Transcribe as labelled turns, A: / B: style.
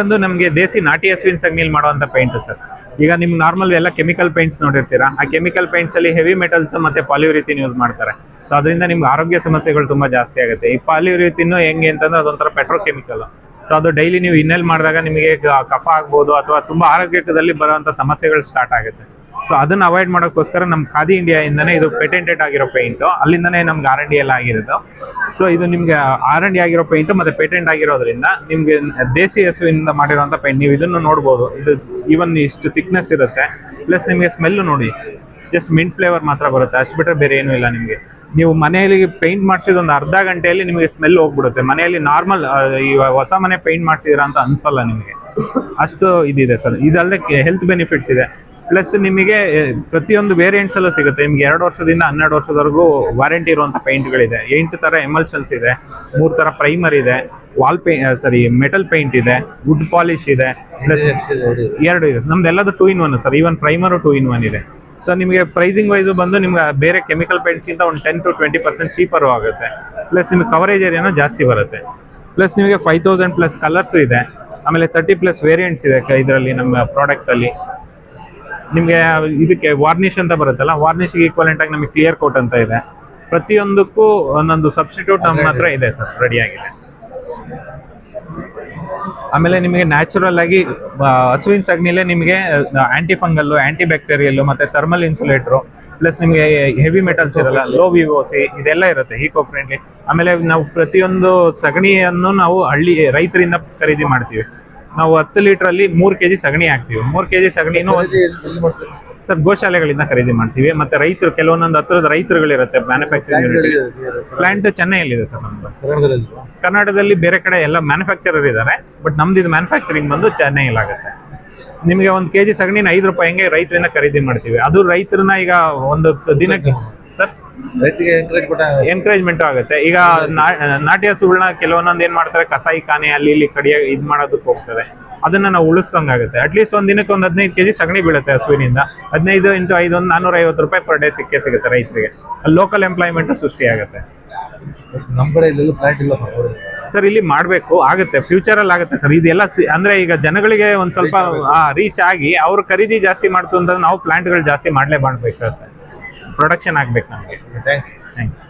A: ಒಂದು ನಮಗೆ ದೇಸಿ ನಾಟಿ ಹಸುವಿನ ಸಗಣಿಲಿ ಮಾಡುವಂತ ಪೇಂಟ್ ಸರ್. ಈಗ ನಿಮ್ಗೆ ನಾರ್ಮಲ್ ಎಲ್ಲ ಕೆಮಿಕಲ್ ಪೇಂಟ್ಸ್ ನೋಡಿರ್ತೀರಾ? ಆ ಕೆಮಿಕಲ್ ಪೇಂಟ್ಸ್ ಅಲ್ಲಿ ಹೆವಿ ಮೆಟಲ್ಸ್ ಮತ್ತೆ ಪಾಲಿಯುರಿಥಿನ್ ಯೂಸ್ ಮಾಡ್ತಾರೆ. ಸೊ ಅದರಿಂದ ನಿಮ್ಗೆ ಆರೋಗ್ಯ ಸಮಸ್ಯೆಗಳು ತುಂಬಾ ಜಾಸ್ತಿ ಆಗುತ್ತೆ. ಈ ಪಾಲಿಯುರಿಥಿನ್ ಹೆಂಗೆ ಅಂತಂದ್ರೆ ಅದೊಂಥರ ಪೆಟ್ರೋಕೆಮಿಕಲ್ ಸೊ ಅದು ಡೈಲಿ ನೀವು ಇನ್ನೆಲ್ ಮಾಡಿದಾಗ ನಿಮಗೆ ಕಫ ಆಗ್ಬೋದು ಅಥವಾ ತುಂಬಾ ಆರೋಗ್ಯದಲ್ಲಿ ಬರುವಂತ ಸಮಸ್ಯೆಗಳು ಸ್ಟಾರ್ಟ್ ಆಗುತ್ತೆ. ಸೊ ಅದನ್ನ ಅವಾಯ್ಡ್ ಮಾಡೋಕ್ಕೋಸ್ಕರ ನಮ್ಮ ಖಾದಿ ಇಂಡಿಯಾ ಇಂದನೇ ಇದು ಪೇಟೆಂಟೆಡ್ ಆಗಿರೋ ಪೇಂಟ್ ಅಲ್ಲಿಂದನೇ ನಮ್ಗೆ ಆರ್ ಎನ್ ಡಿ ಎಲ್ಲ ಆಗಿರೋದು. ಸೊ ಇದು ನಿಮ್ಗೆ ಆರ್ ಎನ್ ಆಗಿರೋ ಪೇಂಟ್ ಮತ್ತೆ ಪೇಟೆಂಟ್ ಆಗಿರೋದ್ರಿಂದ ನಿಮ್ಗೆ ದೇಸಿ ಹಸುವಿನಿಂದ ಮಾಡಿರುವಂತ ಪೇಂಟ್ ನೀವು ಇದನ್ನು ನೋಡ್ಬೋದು. ಇದು ಈವನ್ ಇಷ್ಟು ಥಿಕ್ನೆಸ್ ಇರುತ್ತೆ. ಪ್ಲಸ್ ನಿಮಗೆ ಸ್ಮೆಲ್ ನೋಡಿ ಜಸ್ಟ್ ಮಿಂಟ್ ಫ್ಲೇವರ್ ಮಾತ್ರ ಬರುತ್ತೆ. ಅಷ್ಟು ಬಿಟ್ಟರೆ ಬೇರೆ ಏನೂ ಇಲ್ಲ ನಿಮಗೆ. ನೀವು ಮನೆಯಲ್ಲಿ ಪೇಂಟ್ ಮಾಡಿಸಿದ ಒಂದು ಅರ್ಧ ಗಂಟೆಯಲ್ಲಿ ನಿಮಗೆ ಸ್ಮೆಲ್ ಹೋಗ್ಬಿಡುತ್ತೆ. ಮನೆಯಲ್ಲಿ ನಾರ್ಮಲ್ ಈ ಹೊಸ ಮನೆ ಪೇಂಟ್ ಮಾಡಿಸಿದಿರ ಅಂತ ಅನಿಸಲ್ಲ ನಿಮಗೆ. ಅಷ್ಟು ಇದಿದೆ ಸರ್. ಇದಲ್ಲದೆ ಹೆಲ್ತ್ ಬೆನಿಫಿಟ್ಸ್ ಇದೆ. ಪ್ಲಸ್ ನಿಮಗೆ ಪ್ರತಿಯೊಂದು ವೇರಿಯಂಟ್ಸ್ ಎಲ್ಲ ಸಿಗುತ್ತೆ. ನಿಮ್ಗೆ ಎರಡು ವರ್ಷದಿಂದ ಹನ್ನೆರಡು ವರ್ಷದವರೆಗೂ ವಾರಂಟಿ ಇರುವಂಥ ಪೇಂಟ್ಗಳಿದೆ ಎಂಟು ತರ ಎಮಲ್ಷನ್ಸ್ ಇದೆ ಮೂರು ತರ ಪ್ರೈಮರ್ ಇದೆ ವಾಲ್ ಪೇ ಸಾರಿ ಮೆಟಲ್ ಪೇಂಟ್ ಇದೆ ವುಡ್ ಪಾಲಿಶ್ ಇದೆ ಪ್ಲಸ್ ಎರಡು ಇದೆ. ನಮ್ದು ಎಲ್ಲದು two in one sir even primer two in one ಇದೆ. ಸೊ ನಿಮಗೆ ಪ್ರೈಸಿಂಗ್ ವೈಸು ಬಂದು ನಿಮ್ಗೆ ಬೇರೆ ಕೆಮಿಕಲ್ ಪೇಂಟ್ಸ್ಗಿಂತ ಒಂದು ten to twenty percent cheaper ಆಗುತ್ತೆ. ಪ್ಲಸ್ ನಿಮಗೆ ಕವರೇಜ್ ಏರಿಯಾನೂ ಜಾಸ್ತಿ ಬರುತ್ತೆ. ಪ್ಲಸ್ ನಿಮಗೆ ಫೈವ್ ತೌಸಂಡ್ ಪ್ಲಸ್ ಕಲರ್ಸ್ ಇದೆ. ಆಮೇಲೆ ತರ್ಟಿ ಪ್ಲಸ್ ವೇರಿಯಂಟ್ಸ್ ಇದೆ ಇದರಲ್ಲಿ ನಮ್ಮ ಪ್ರಾಡಕ್ಟಲ್ಲಿ ನಿಮಗೆ ಇದಕ್ಕೆ ವಾರ್ನಿಷ್ ಅಂತ ಬರುತ್ತಲ್ಲ ವಾರ್ನಿಷ್ಗೆ ಈಕ್ವಲೆಂಟ್ ಆಗಿ ನಮಗೆ ಕ್ಲಿಯರ್ ಕೋಟ್ ಅಂತ ಇದೆ. ಪ್ರತಿಯೊಂದಕ್ಕೂ ಒಂದೊಂದು ಸಬ್ಸ್ಟಿಟ್ಯೂಟ್ ನಮ್ಮ ಹತ್ರ ಇದೆ ಸರ್ ರೆಡಿ ಆಗಿದೆ. ಆಮೇಲೆ ನಿಮಗೆ ನ್ಯಾಚುರಲ್ ಆಗಿ ಹಸುವಿನ ಸಗಣಿಲೆ ನಿಮಗೆ ಆಂಟಿ ಫಂಗಲ್ಲು ಆಂಟಿ ಬ್ಯಾಕ್ಟೀರಿಯಲ್ಲು ಮತ್ತು ಥರ್ಮಲ್ ಇನ್ಸುಲೇಟ್ರು ಪ್ಲಸ್ ನಿಮಗೆ ಹೆವಿ ಮೆಟಲ್ಸ್ ಇರಲ್ಲ ಲೋ ವಿವೋಸಿ ಇದೆಲ್ಲ ಇರುತ್ತೆ ಈಕೋ ಫ್ರೆಂಡ್ಲಿ ಆಮೇಲೆ ನಾವು ಪ್ರತಿಯೊಂದು ಸಗಣಿಯನ್ನು ನಾವು ಹಳ್ಳಿ ರೈತರಿಂದ ಖರೀದಿ ಮಾಡ್ತೀವಿ. ನಾವು ಹತ್ತು ಲೀಟ್ರಲ್ಲಿ ಮೂರು ಕೆಜಿ ಸಗಣಿ ಹಾಕ್ತೀವಿ. ಮೂರು ಕೆಜಿ ಸಗಣಿನೂ ಸರ್ ಗೋಶಾಲೆಗಳಿಂದ ಖರೀದಿ ಮಾಡ್ತೀವಿ. ಮತ್ತೆ ರೈತರು ಕೆಲವೊಂದೊಂದು ಹತ್ತಿರದ ರೈತರುಗಳಿರುತ್ತೆ ಮ್ಯಾನುಫ್ಯಾಕ್ಚರಿಂಗ್ ಪ್ಲಾಂಟ್ ಚೆನ್ನೈಯಲ್ಲಿದೆ ಸರ್ ನಮ್ದು. ಕರ್ನಾಟಕದಲ್ಲಿ ಬೇರೆ ಕಡೆ ಎಲ್ಲ ಮ್ಯಾನುಫ್ಯಾಕ್ಚರರ್ ಇದ್ದಾರೆ ಬಟ್ ನಮ್ದು ಇದು ಮ್ಯಾನುಫ್ಯಾಕ್ಚರಿಂಗ್ ಬಂದು ಚೆನ್ನೈಯಲ್ಲಿ ಆಗುತ್ತೆ ನಿಮಗೆ ಒಂದು ಕೆಜಿ ಸಗಣಿನ ಐದು ರೂಪಾಯಿ ಹಂಗೆ ರೈತರಿಂದ ಖರೀದಿ ಮಾಡ್ತೀವಿ. ಅದು ರೈತರನ್ನ ಈಗ ಒಂದು ದಿನಕ್ಕೆ ಸರ್?
B: ರೈತರಿಗೆ ಕೊಟ್ಟ
A: ಎನ್ಕರೇಜ್ಮೆಂಟ್ ಆಗುತ್ತೆ. ಈಗ ನಾಟಿ ಹಸುಗಳನ್ನ ಕೆಲವೊಂದೊಂದು ಏನ್ ಮಾಡ್ತಾರೆ? ಕಸಾಯಿ ಖಾನೆ ಅಲ್ಲಿ ಇಲ್ಲಿ ಕಡಿಯ ಇದ್ ಮಾಡೋದಕ್ಕೆ ಹೋಗ್ತದೆ. ಅದನ್ನ ನಾವು ಉಳಿಸಂಗಾಗುತ್ತೆ ಅಟ್ಲೀಸ್ಟ್ ಒಂದ್ ದಿನಕ್ಕೆ ಒಂದ್ ಹದಿನೈದು ಕೆಜಿ ಸಗಣಿ ಬೀಳುತ್ತೆ ಹಸುವಿನಿಂದ. ಹದಿನೈದು ಇಂಟು ಐದು ಒಂದು ನಾನೂರ ಐವತ್ತು ರೂಪಾಯಿ ಪರ್ ಡೇ ಸಿಕ್ಕೇ ಸಿಗುತ್ತೆ ರೈತರಿಗೆ. ಲೋಕಲ್ ಎಂಪ್ಲಾಯ್ಮೆಂಟ್ ಸೃಷ್ಟಿ ಆಗುತ್ತೆ.
B: ನಮ್ ಕಡೆ ಇಲ್ಲೆಲ್ಲ ಪ್ಲಾಂಟ್ ಇಲ್ಲ ಸರ್
A: ಇಲ್ಲಿ ಮಾಡಬೇಕು. ಆಗುತ್ತೆ. ಫ್ಯೂಚರ್ ಅಲ್ಲಿ ಆಗುತ್ತೆ ಸರ್. ಇದೆಲ್ಲ ಅಂದ್ರೆ ಈಗ ಜನಗಳಿಗೆ ಒಂದ್ ಸ್ವಲ್ಪ ರೀಚ್ ಆಗಿ ಅವ್ರ ಖರೀದಿ ಜಾಸ್ತಿ ಮಾಡ್ತು ಅಂದ್ರೆ ನಾವು ಪ್ಲಾಂಟ್ಗಳು ಜಾಸ್ತಿ ಮಾಡ್ಲೇ ಮಾಡ್ಬೇಕಾಗುತ್ತೆ ಪ್ರೊಡಕ್ಷನ್ ಆಗ್ಬೇಕು ನಮಗೆ
B: ಥ್ಯಾಂಕ್ಸ್
A: ಥ್ಯಾಂಕ್ ಯು